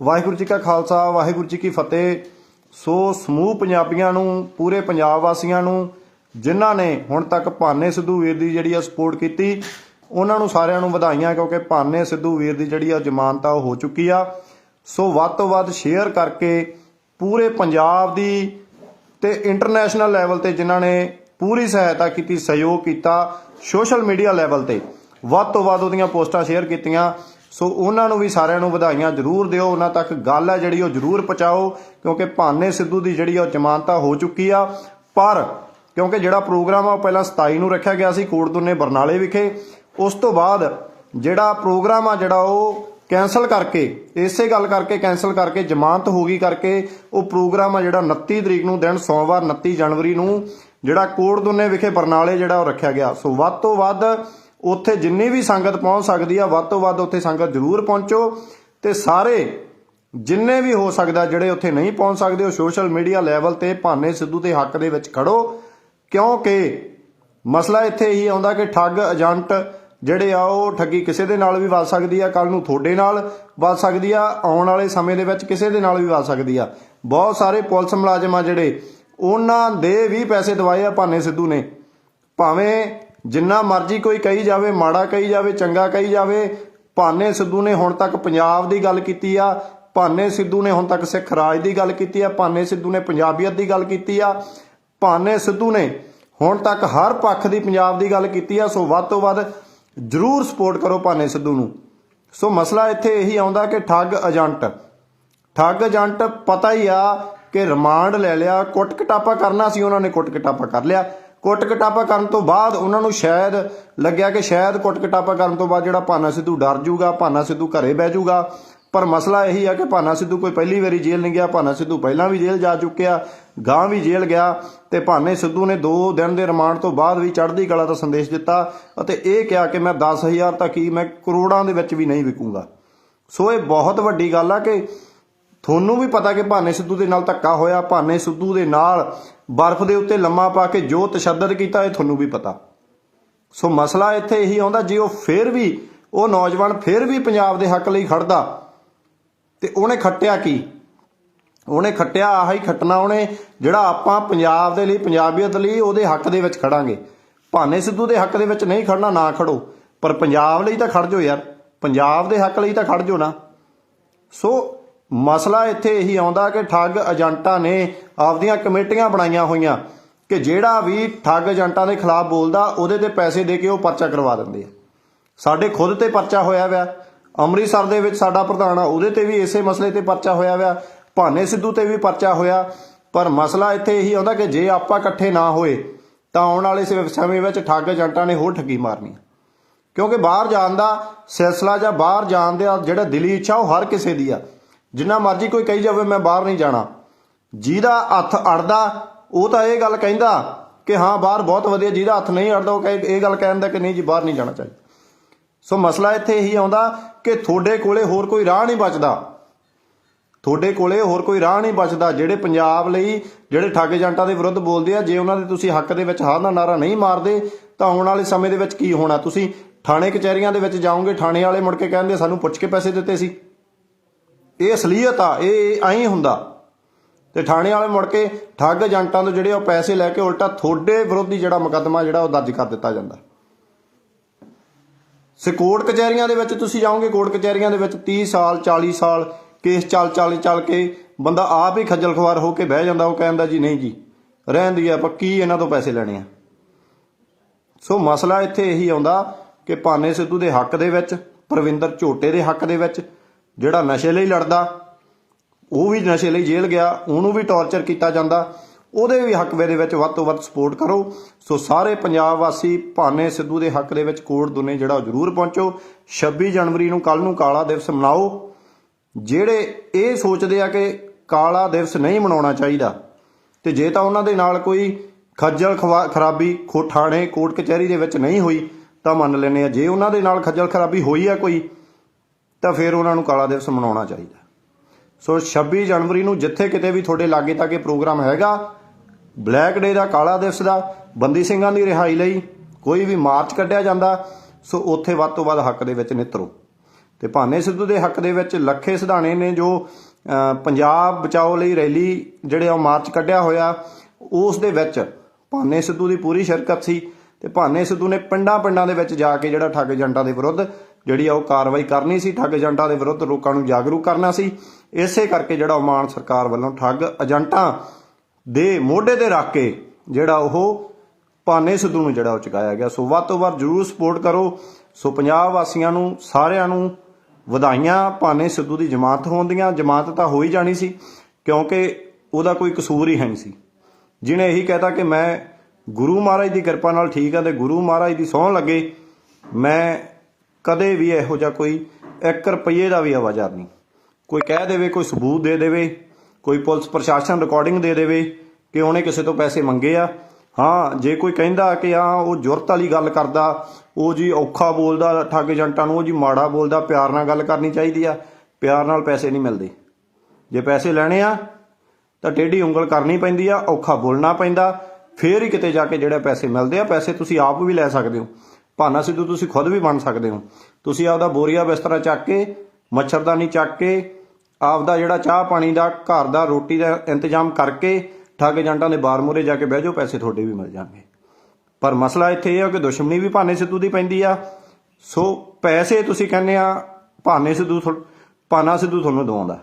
ਵਾਹਿਗੁਰੂ ਜੀ ਕਾ ਖਾਲਸਾ, ਵਾਹਿਗੁਰੂ ਜੀ ਕੀ ਫਤਿਹ। ਸੋ ਸਮੂਹ ਪੰਜਾਬੀਆਂ ਨੂੰ, ਪੂਰੇ ਪੰਜਾਬ ਵਾਸੀਆਂ ਨੂੰ, ਜਿਨ੍ਹਾਂ ਨੇ ਹੁਣ ਤੱਕ ਭਾਨੇ ਸਿੱਧੂ ਵੀਰ ਦੀ ਜਿਹੜੀ ਆ ਸਪੋਰਟ ਕੀਤੀ, ਉਹਨਾਂ ਨੂੰ ਸਾਰਿਆਂ ਨੂੰ ਵਧਾਈਆਂ, ਕਿਉਂਕਿ ਭਾਨੇ ਸਿੱਧੂ ਵੀਰ ਦੀ ਜਿਹੜੀ ਆ ਜ਼ਮਾਨਤ ਆ ਉਹ ਹੋ ਚੁੱਕੀ ਆ। ਸੋ ਵੱਧ ਤੋਂ ਵੱਧ ਸ਼ੇਅਰ ਕਰਕੇ ਪੂਰੇ ਪੰਜਾਬ ਦੀ ਤੇ ਇੰਟਰਨੈਸ਼ਨਲ ਲੈਵਲ ਤੇ ਜਿਨ੍ਹਾਂ ਨੇ ਪੂਰੀ ਸਹਾਇਤਾ ਕੀਤੀ, ਸਹਿਯੋਗ ਕੀਤਾ ਸੋਸ਼ਲ ਮੀਡੀਆ ਲੈਵਲ ਤੇ। ਵੱਧ ਤੋਂ ਵੱਧ ਉਹਦੀਆਂ ਪੋਸਟਾਂ ਸ਼ੇਅਰ ਕੀਤੀਆਂ। ਸੋ ਉਹਨਾਂ ਨੂੰ ਵੀ ਸਾਰਿਆਂ ਨੂੰ ਵਧਾਈਆਂ ਜ਼ਰੂਰ ਦਿਓ। ਉਹਨਾਂ ਤੱਕ ਗੱਲ ਹੈ ਜਿਹੜੀ ਉਹ ਜ਼ਰੂਰ ਪਹੁੰਚਾਓ, ਕਿਉਂਕਿ ਭਾਨੇ ਸਿੱਧੂ ਦੀ ਜਿਹੜੀ ਉਹ ਜ਼ਮਾਨਤਾ ਹੋ ਚੁੱਕੀ ਆ। ਪਰ ਕਿਉਂਕਿ ਜਿਹੜਾ ਪ੍ਰੋਗਰਾਮ ਆ, ਉਹ ਪਹਿਲਾਂ 27 ਨੂੰ ਰੱਖਿਆ ਗਿਆ ਸੀ ਕੋਟਦੁਨੇ ਬਰਨਾਲੇ ਵਿਖੇ। ਉਸ ਤੋਂ ਬਾਅਦ ਜਿਹੜਾ ਪ੍ਰੋਗਰਾਮ ਆ, ਜਿਹੜਾ ਉਹ ਕੈਨਸਲ ਕਰਕੇ, ਇਸੇ ਗੱਲ ਕਰਕੇ ਕੈਨਸਲ ਕਰਕੇ, ਜ਼ਮਾਨਤ ਹੋ ਗਈ ਕਰਕੇ, ਉਹ ਪ੍ਰੋਗਰਾਮ ਆ ਜਿਹੜਾ 29 ਤਰੀਕ ਨੂੰ ਦਿਨ, ਸੋਮਵਾਰ 29 ਜਨਵਰੀ ਨੂੰ ਜਿਹੜਾ ਕੋਟਦੁੰਨੇ ਵਿਖੇ ਬਰਨਾਲੇ ਜਿਹੜਾ ਉਹ ਰੱਖਿਆ ਗਿਆ। ਸੋ ਵੱਧ ਤੋਂ ਵੱਧ ਉੱਥੇ ਜਿੰਨੀ ਵੀ ਸੰਗਤ ਪਹੁੰਚ ਸਕਦੀ ਆ, ਵੱਧ ਤੋਂ ਵੱਧ ਉੱਥੇ ਸੰਗਤ ਜ਼ਰੂਰ ਪਹੁੰਚੋ ਤੇ ਸਾਰੇ ਜਿੰਨੇ ਵੀ ਹੋ ਸਕਦਾ ਜਿਹੜੇ ਉੱਥੇ ਨਹੀਂ ਪਹੁੰਚ ਸਕਦੇ, ਉਹ ਸੋਸ਼ਲ ਮੀਡੀਆ ਲੈਵਲ ਤੇ ਭਾਨੇ ਸਿੱਧੂ ਦੇ ਹੱਕ ਦੇ ਵਿੱਚ ਖੜੋ, ਕਿਉਂਕਿ ਮਸਲਾ ਇੱਥੇ ਹੀ ਆਉਂਦਾ ਕਿ ਠੱਗ ਏਜੰਟ ਜਿਹੜੇ ਆ, ਉਹ ਠੱਗੀ ਕਿਸੇ ਦੇ ਨਾਲ ਵੀ ਵੱਜ ਸਕਦੀ ਆ ਕੱਲ ਨੂੰ ਤੁਹਾਡੇ ਨਾਲ ਵੱਜ ਸਕਦੀ ਆ, ਆਉਣ ਵਾਲੇ ਸਮੇਂ ਦੇ ਵਿੱਚ ਕਿਸੇ ਦੇ ਨਾਲ ਵੀ ਵੱਜ ਸਕਦੀ ਆ। ਬਹੁਤ ਸਾਰੇ ਪੁਲਿਸ ਮੁਲਾਜ਼ਮ ਆ ਜਿਹੜੇ, ਉਹਨਾਂ ਦੇ ਵੀ ਪੈਸੇ ਦਵਾਏ ਆ ਭਾਨੇ ਸਿੱਧੂ ਨੇ। ਭਾਵੇਂ ਜਿੰਨਾ ਮਰਜ਼ੀ ਕੋਈ ਕਹੀ ਜਾਵੇ, ਮਾੜਾ ਕਹੀ ਜਾਵੇ, ਚੰਗਾ ਕਹੀ ਜਾਵੇ, ਭਾਨੇ ਸਿੱਧੂ ਨੇ ਹੁਣ ਤੱਕ ਪੰਜਾਬ ਦੀ ਗੱਲ ਕੀਤੀ ਆ, ਭਾਨੇ ਸਿੱਧੂ ਨੇ ਹੁਣ ਤੱਕ ਸਿੱਖ ਰਾਜ ਦੀ ਗੱਲ ਕੀਤੀ ਆ, ਭਾਨੇ ਸਿੱਧੂ ਨੇ ਪੰਜਾਬੀਅਤ ਦੀ ਗੱਲ ਕੀਤੀ ਆ, ਭਾਨੇ ਸਿੱਧੂ ਨੇ ਹੁਣ ਤੱਕ ਹਰ ਪੱਖ ਦੀ ਪੰਜਾਬ ਦੀ ਗੱਲ ਕੀਤੀ ਆ, ਸੋ ਵੱਧ ਤੋਂ ਵੱਧ ਜਰੂਰ ਸਪੋਰਟ ਕਰੋ ਭਾਨੇ ਸਿੱਧੂ ਨੂੰ। ਸੋ ਮਸਲਾ ਇੱਥੇ ਇਹੀ ਆਉਂਦਾ ਕਿ ਠੱਗ ਏਜੰਟ ਠੱਗ ਏਜੰਟ ਪਤਾ ਹੀ ਆ ਕਿ ਰਿਮਾਂਡ ਲੈ ਲਿਆ ਕੁੱਟ ਕਟਾਪਾ ਕਰਨਾ ਸੀ, ਉਹਨਾਂ ਨੇ ਕੁੱਟ ਕਟਾਪਾ ਕਰ ਲਿਆ। ਕੁੱਟ ਕਟਾਪਾ ਕਰਨ ਤੋਂ ਬਾਅਦ ਉਹਨਾਂ ਨੂੰ ਸ਼ਾਇਦ ਲੱਗਿਆ ਕਿ ਸ਼ਾਇਦ ਕੁੱਟ ਕਟਾਪਾ ਕਰਨ ਤੋਂ ਬਾਅਦ ਜਿਹੜਾ ਭਾਨਾ ਸਿੱਧੂ ਡਰ ਜੂਗਾ, ਭਾਨਾ ਸਿੱਧੂ ਘਰੇ ਬਹਿ ਜੂਗਾ। ਪਰ ਮਸਲਾ ਇਹੀ ਆ ਕਿ ਭਾਨਾ ਸਿੱਧੂ ਕੋਈ ਪਹਿਲੀ ਵਾਰੀ ਜੇਲ੍ਹ ਨਹੀਂ ਗਿਆ, ਭਾਨਾ ਸਿੱਧੂ ਪਹਿਲਾਂ ਵੀ ਜੇਲ੍ਹ ਜਾ ਚੁੱਕਿਆ ਗਾਂ ਵੀ ਜੇਲ੍ਹ ਗਿਆ ਤੇ ਭਾਨੇ ਸਿੱਧੂ ਨੇ 2 ਦਿਨ ਦੇ ਰਿਮਾਂਡ ਤੋਂ ਬਾਅਦ ਵੀ ਚੜ੍ਹਦੀ ਕਲਾ ਦਾ ਸੰਦੇਸ਼ ਦਿੱਤਾ ਅਤੇ ਇਹ ਕਿਹਾ ਕਿ ਮੈਂ 10000 ਤੱਕ ਹੀ ਮੈਂ ਕਰੋੜਾਂ ਦੇ ਵਿੱਚ ਵੀ ਨਹੀਂ ਵਿਕੂੰਗਾ। ਸੋ ਇਹ ਬਹੁਤ ਵੱਡੀ ਗੱਲ ਆ ਕਿ ਤੁਹਾਨੂੰ ਵੀ ਪਤਾ ਕਿ ਭਾਨੇ ਸਿੱਧੂ ਦੇ ਨਾਲ ਧੱਕਾ ਹੋਇਆ, ਭਾਨੇ ਸਿੱਧੂ ਦੇ ਨਾਲ ਬਰਫ਼ ਦੇ ਉੱਤੇ ਲੰਮਾ ਪਾ ਕੇ ਜੋ ਤਸ਼ੱਦਦ ਕੀਤਾ ਇਹ ਤੁਹਾਨੂੰ ਵੀ ਪਤਾ। ਸੋ ਮਸਲਾ ਇੱਥੇ ਇਹੀ ਆਉਂਦਾ, ਜੇ ਉਹ ਫੇਰ ਵੀ, ਉਹ ਨੌਜਵਾਨ ਫੇਰ ਵੀ ਪੰਜਾਬ ਦੇ ਹੱਕ ਲਈ ਖੜਦਾ, ਤੇ ਉਹਨੇ ਖੱਟਿਆ ਕੀ? ਉਹਨੇ ਖੱਟਿਆ ਆਹੀ ਖੱਟਣਾ ਉਹਨੇ, ਜਿਹੜਾ ਆਪਾਂ ਪੰਜਾਬ ਦੇ ਲਈ, ਪੰਜਾਬੀਅਤ ਲਈ ਉਹਦੇ ਹੱਕ ਦੇ ਵਿੱਚ ਖੜਾਂਗੇ। ਭਾਨੇ ਸਿੱਧੂ ਦੇ ਹੱਕ ਦੇ ਵਿੱਚ ਨਹੀਂ ਖੜਨਾ, ਨਾ ਖੜੋ। ਪਰ ਪੰਜਾਬ ਲਈ ਤਾਂ ਖੜ ਜਾਓ ਯਾਰ। ਪੰਜਾਬ ਦੇ ਹੱਕ ਲਈ ਤਾਂ ਖੜ ਜਾਓ ਨਾ। ਸੋ ਮਸਲਾ ਇੱਥੇ ਇਹੀ ਆਉਂਦਾ ਕਿ ਠੱਗ ਏਜੰਟਾਂ ਨੇ ਆਪਦੀਆਂ ਕਮੇਟੀਆਂ ਬਣਾਈਆਂ ਹੋਈਆਂ ਕਿ ਜਿਹੜਾ ਵੀ ਠੱਗ ਏਜੰਟਾਂ ਦੇ ਖਿਲਾਫ ਬੋਲਦਾ, ਉਹਦੇ ਤੇ ਪੈਸੇ ਦੇ ਕੇ ਉਹ ਪਰਚਾ ਕਰਵਾ ਦਿੰਦੇ ਆ। ਸਾਡੇ ਖੁਦ ਤੇ ਪਰਚਾ ਹੋਇਆ ਹੋਇਆ ਅੰਮ੍ਰਿਤਸਰ ਦੇ ਵਿੱਚ ਸਾਡਾ ਪ੍ਰਧਾਨ ਆ, ਉਹਦੇ ਤੇ ਵੀ ਇਸੇ ਮਸਲੇ ਤੇ ਪਰਚਾ ਹੋਇਆ ਹੋਇਆ ਭਾਨੇ ਸਿੱਧੂ ਤੇ ਵੀ ਪਰਚਾ ਹੋਇਆ। ਪਰ ਮਸਲਾ ਇੱਥੇ ਇਹੀ ਆਉਂਦਾ ਕਿ ਜੇ ਆਪਾਂ ਇਕੱਠੇ ਨਾ ਹੋਏ, ਤਾਂ ਆਉਣ ਵਾਲੇ ਸਮੇਂ ਵਿੱਚ ਠੱਗ ਏਜੰਟਾਂ ਨੇ ਹੋਰ ਠੱਗੀ ਮਾਰਨੀ ਕਿਉਂਕਿ ਬਾਹਰ ਜਾਣ ਦਾ ਸਿਲਸਿਲਾ ਜਾਂ ਬਾਹਰ ਜਾਣ ਦਾ ਜਿਹੜਾ ਦਿਲੀ ਇੱਛਾ, ਉਹ ਹਰ ਕਿਸੇ ਦੀ ਆ। ਜਿੰਨਾ ਮਰਜ਼ੀ ਕੋਈ ਕਹੀ ਜਾਵੇ, ਮੈਂ ਬਾਹਰ ਨਹੀਂ ਜਾਣਾ। ਜਿਹਦਾ ਹੱਥ ਅੜਦਾ, ਉਹ ਤਾਂ ਇਹ ਗੱਲ ਕਹਿੰਦਾ ਕਿ ਹਾਂ, ਬਾਹਰ ਬਹੁਤ ਵਧੀਆ, ਜਿਹਦਾ ਹੱਥ ਨਹੀਂ ਅੜਦਾ, ਉਹ ਕਹੇ, ਇਹ ਗੱਲ ਕਹਿੰਦਾ ਕਿ ਨਹੀਂ ਜੀ, ਬਾਹਰ ਨਹੀਂ ਜਾਣਾ ਚਾਹੀਦਾ। ਸੋ ਮਸਲਾ ਇੱਥੇ ਇਹੀ ਆਉਂਦਾ ਕਿ ਤੁਹਾਡੇ ਕੋਲੇ ਹੋਰ ਕੋਈ ਰਾਹ ਨਹੀਂ ਬਚਦਾ। ਤੁਹਾਡੇ ਕੋਲੇ ਹੋਰ ਕੋਈ ਰਾਹ ਨਹੀਂ ਬਚਦਾ। ਜਿਹੜੇ ਪੰਜਾਬ ਲਈ, ਜਿਹੜੇ ਠੱਗ ਏਜੰਟਾਂ ਦੇ ਵਿਰੁੱਧ ਬੋਲਦੇ ਆ, ਜੇ ਉਹਨਾਂ ਦੇ ਤੁਸੀਂ ਹੱਕ ਦੇ ਵਿੱਚ ਹਾਂ ਦਾ ਨਾਰਾ ਨਹੀਂ ਮਾਰਦੇ, ਤਾਂ ਆਉਣ ਵਾਲੇ ਸਮੇਂ ਦੇ ਵਿੱਚ ਕੀ ਹੋਣਾ? ਤੁਸੀਂ ਥਾਣੇ ਕਚਹਿਰੀਆਂ ਦੇ ਵਿੱਚ ਜਾਓਗੇ, ਥਾਣੇ ਵਾਲੇ ਮੁੜ ਕੇ ਕਹਿੰਦੇ, ਸਾਨੂੰ ਪੁੱਛ ਕੇ ਪੈਸੇ ਦਿੱਤੇ ਸੀ। ਇਹ ਅਸਲੀਅਤ ਆ, ਇਹ ਐਂ ਹੁੰਦਾ। ਤੇ ਥਾਣੇ ਵਾਲੇ ਮੁੜ ਕੇ ਠੱਗ ਏਜੰਟਾਂ ਤੋਂ ਜਿਹੜੇ ਉਹ ਪੈਸੇ ਲੈ ਕੇ ਉਲਟਾ ਤੁਹਾਡੇ ਵਿਰੋਧੀ ਜਿਹੜਾ ਮੁਕੱਦਮਾ ਜਿਹੜਾ ਉਹ ਦਰਜ ਕਰ ਦਿੱਤਾ ਜਾਂਦਾ। ਸੇ ਕੋਰਟ ਕਚਹਿਰੀਆਂ ਦੇ ਵਿੱਚ ਤੁਸੀਂ ਜਾਓਗੇ, ਕੋਰਟ ਕਚਹਿਰੀਆਂ ਦੇ ਵਿੱਚ 30 ਸਾਲ 40 ਸਾਲ, ਕੇਸ ਚੱਲ ਚੱਲ ਚੱਲ ਕੇ ਬੰਦਾ ਆਪ ਹੀ ਖੱਜਲ ਖਵਾਰ ਹੋ ਕੇ ਬਹਿ ਜਾਂਦਾ, ਉਹ ਕਹਿੰਦਾ ਜੀ ਨਹੀਂ ਜੀ ਰਹਿਣ ਦੀ ਆ ਪੱਕੀ ਇਹਨਾਂ ਤੋਂ ਪੈਸੇ ਲੈਣੇ ਆ। ਸੋ ਮਸਲਾ ਇੱਥੇ ਇਹੀ ਆਉਂਦਾ ਕਿ ਭਾਨੇ ਸਿੱਧੂ ਦੇ ਹੱਕ ਦੇ ਵਿੱਚ, ਪ੍ਰਵਿੰਦਰ ਝੋਟੇ ਦੇ ਹੱਕ ਦੇ ਵਿੱਚ ਜਿਹੜਾ ਨਸ਼ੇ ਲਈ ਲੜਦਾ, ਉਹ ਵੀ ਨਸ਼ੇ ਲਈ ਜੇਲ੍ਹ ਗਿਆ, ਉਹਨੂੰ ਵੀ ਟੌਰਚਰ ਕੀਤਾ ਜਾਂਦਾ, ਉਹਦੇ ਵੀ ਹੱਕ ਦੇ ਵਿੱਚ ਵੱਧ ਤੋਂ ਵੱਧ ਸਪੋਰਟ ਕਰੋ। ਸੋ ਸਾਰੇ ਪੰਜਾਬ ਵਾਸੀ ਭਾਨੇ ਸਿੱਧੂ ਦੇ ਹੱਕ ਦੇ ਵਿੱਚ ਕੋਟ ਦੁਨੇ ਜਿਹੜਾ ਉਹ ਜ਼ਰੂਰ ਪਹੁੰਚੋ। 26 ਜਨਵਰੀ ਨੂੰ ਕੱਲ ਨੂੰ ਕਾਲਾ ਦਿਵਸ ਮਨਾਓ। ਜਿਹੜੇ ਇਹ ਸੋਚਦੇ ਆ ਕਿ ਕਾਲਾ ਦਿਵਸ ਨਹੀਂ ਮਨਾਉਣਾ ਚਾਹੀਦਾ, ਤੇ ਜੇ ਤਾਂ ਉਹਨਾਂ ਦੇ ਨਾਲ ਕੋਈ ਖੱਜਲ ਖਵਾ- ਖਰਾਬੀ ਖੋਠਾਣੇ ਕੋਰਟ ਕਚਹਿਰੀ ਦੇ ਵਿੱਚ ਨਹੀਂ ਹੋਈ, ਤਾਂ ਮੰਨ ਲੈਨੇ ਆ, ਜੇ ਉਹਨਾਂ ਦੇ ਨਾਲ ਖੱਜਲ ਖਰਾਬੀ ਹੋਈ ਆ ਕੋਈ ਤਾਂ ਫਿਰ ਉਹਨਾਂ ਨੂੰ ਕਾਲਾ ਦਿਵਸ ਮਨਾਉਣਾ ਚਾਹੀਦਾ। ਸੋ 26 ਜਨਵਰੀ ਨੂੰ ਜਿੱਥੇ ਕਿਤੇ ਵੀ ਤੁਹਾਡੇ ਲਾਗੇ ਤਾਗੇ ਪ੍ਰੋਗਰਾਮ ਹੈਗਾ, ਬਲੈਕ ਡੇ ਦਾ ਕਾਲਾ ਦਿਵਸ ਦਾ, ਬੰਦੀ ਸਿੰਘਾਂ ਦੀ ਰਿਹਾਈ ਲਈ ਕੋਈ ਵੀ ਮਾਰਚ ਕੱਢਿਆ ਜਾਂਦਾ, ਸੋ ਉੱਥੇ ਵੱਧ ਤੋਂ ਵੱਧ ਹੱਕ ਦੇ ਵਿੱਚ ਨਿਤਰੋ। ਤੇ ਭਾਨੇ ਸਿੱਧੂ ਦੇ ਹੱਕ ਦੇ ਵਿੱਚ ਲੱਖੇ ਸਿਧਾਣੇ ਨੇ ਜੋ ਪੰਜਾਬ ਬਚਾਓ ਲਈ ਰੈਲੀ ਜਿਹੜੇ ਉਹ ਮਾਰਚ ਕੱਢਿਆ ਹੋਇਆ, ਉਸ ਦੇ ਵਿੱਚ ਭਾਨੇ ਸਿੱਧੂ ਦੀ ਪੂਰੀ ਸ਼ਿਰਕਤ ਸੀ ਤੇ ਭਾਨੇ ਸਿੱਧੂ ਨੇ ਪਿੰਡਾਂ ਪਿੰਡਾਂ ਦੇ ਵਿੱਚ ਜਾ ਕੇ ਜਿਹੜਾ ਠੱਗ ਏਜੰਟਾਂ ਦੇ ਵਿਰੁੱਧ ਜਿਹੜੀ ਆ ਉਹ ਕਾਰਵਾਈ ਕਰਨੀ ਸੀ, ਠੱਗ ਏਜੰਟਾਂ ਦੇ ਵਿਰੁੱਧ ਲੋਕਾਂ ਨੂੰ ਜਾਗਰੂਕ ਕਰਨਾ ਸੀ। ਇਸੇ ਕਰਕੇ ਜਿਹੜਾ ਉਹ ਮਾਨ ਸਰਕਾਰ ਵੱਲੋਂ ਠੱਗ ਏਜੰਟਾਂ ਦੇ ਮੋਢੇ ਤੇ ਰੱਖ ਕੇ ਜਿਹੜਾ ਉਹ ਭਾਨੇ ਸਿੱਧੂ ਨੂੰ ਜਿਹੜਾ ਉਹ ਚੁਕਾਇਆ ਗਿਆ। ਸੋ ਵੱਧ ਤੋਂ ਵੱਧ ਜਰੂਰ ਸਪੋਰਟ ਕਰੋ। ਸੋ ਪੰਜਾਬ ਵਾਸੀਆਂ ਨੂੰ, ਸਾਰਿਆਂ ਨੂੰ ਵਧਾਈਆਂ। ਭਾਨੇ ਸਿੱਧੂ ਦੀ ਜਮਾਤ ਹੋਣ ਦੀਆਂ। ਜਮਾਤ ਤਾਂ ਹੋ ਹੀ ਜਾਣੀ ਸੀ, ਕਿਉਂਕਿ ਉਹਦਾ ਕੋਈ ਕਸੂਰ ਹੀ ਹੈ ਨਹੀਂ ਸੀ। ਜਿਹਨੇ ਇਹੀ ਕਹਿਤਾ ਕਿ ਮੈਂ ਗੁਰੂ ਮਹਾਰਾਜ ਦੀ ਕਿਰਪਾ ਨਾਲ ਠੀਕ ਆ ਤੇ ਗੁਰੂ ਮਹਾਰਾਜ ਦੀ ਸਹੁੰ ਲੱਗੇ, ਮੈਂ ਕਦੇ ਵੀ ਇਹੋ ਜਿਹਾ ਕੋਈ 1 ਰੁਪਏ ਦਾ ਵੀ ਆਵਾਜ਼ਾਰ ਨਹੀਂ। ਕੋਈ ਕਹਿ ਦੇਵੇ, ਕੋਈ ਸਬੂਤ ਦੇ ਦੇਵੇ, ਕੋਈ ਪੁਲਿਸ ਪ੍ਰਸ਼ਾਸਨ ਰਿਕਾਰਡਿੰਗ ਦੇ ਦੇਵੇ ਕਿ ਉਹਨੇ ਕਿਸੇ ਤੋਂ ਪੈਸੇ ਮੰਗੇ ਆ। ਹਾਂ, ਜੇ ਕੋਈ ਕਹਿੰਦਾ ਕਿ ਆ ਉਹ ਜੁਰਤ ਵਾਲੀ ਗੱਲ ਕਰਦਾ, ਉਹ ਜੀ ਔਖਾ ਬੋਲਦਾ, ਠੱਗ ਏਜੰਟਾਂ ਨੂੰ, ਉਹ ਜੀ ਮਾੜਾ ਬੋਲਦਾ, ਪਿਆਰ ਨਾਲ ਗੱਲ ਕਰਨੀ ਚਾਹੀਦੀ ਆ, ਪਿਆਰ ਨਾਲ ਪੈਸੇ ਨਹੀਂ ਮਿਲਦੇ। ਜੇ ਪੈਸੇ ਲੈਣੇ ਆ, ਤਾਂ ਟੇਢੀ ਉਂਗਲ ਕਰਨੀ ਪੈਂਦੀ ਆ, ਔਖਾ ਬੋਲਣਾ ਪੈਂਦਾ, ਫੇਰ ਹੀ ਕਿਤੇ ਜਾ ਕੇ ਜਿਹੜੇ ਪੈਸੇ ਮਿਲਦੇ ਆ, ਪੈਸੇ ਤੁਸੀਂ ਆਪ ਵੀ ਲੈ ਸਕਦੇ ਹੋ। ਭਾਨਾ ਸਿੱਧੂ ਤੁਸੀਂ ਖੁਦ ਵੀ ਬਣ ਸਕਦੇ ਹੋ। ਤੁਸੀਂ ਆਪਦਾ ਬੋਰੀਆ ਬਿਸਤਰਾ ਚੱਕ ਕੇ, ਮੱਛਰਦਾਨੀ ਚੱਕ ਕੇ, ਆਪਦਾ ਜਿਹੜਾ ਚਾਹ ਪਾਣੀ ਦਾ, ਘਰ ਦਾ ਰੋਟੀ ਦਾ ਇੰਤਜ਼ਾਮ ਕਰਕੇ, ਠੱਗ ਏਜੰਟਾਂ ਦੇ ਬਾਰ ਮੂਹਰੇ ਜਾ ਕੇ ਬਹਿ ਜਾਓ, ਪੈਸੇ ਤੁਹਾਡੇ ਵੀ ਮਿਲ ਜਾਣਗੇ। ਪਰ ਮਸਲਾ ਇੱਥੇ ਇਹ ਆ ਕਿ ਦੁਸ਼ਮਣੀ ਵੀ ਭਾਨੇ ਸਿੱਧੂ ਦੀ ਪੈਂਦੀ ਆ। ਸੋ ਪੈਸੇ ਤੁਸੀਂ ਕਹਿੰਦੇ ਆ, ਭਾਨੇ ਸਿੱਧੂ ਭਾਨਾ ਸਿੱਧੂ ਤੁਹਾਨੂੰ ਦਵਾਉਂਦਾ।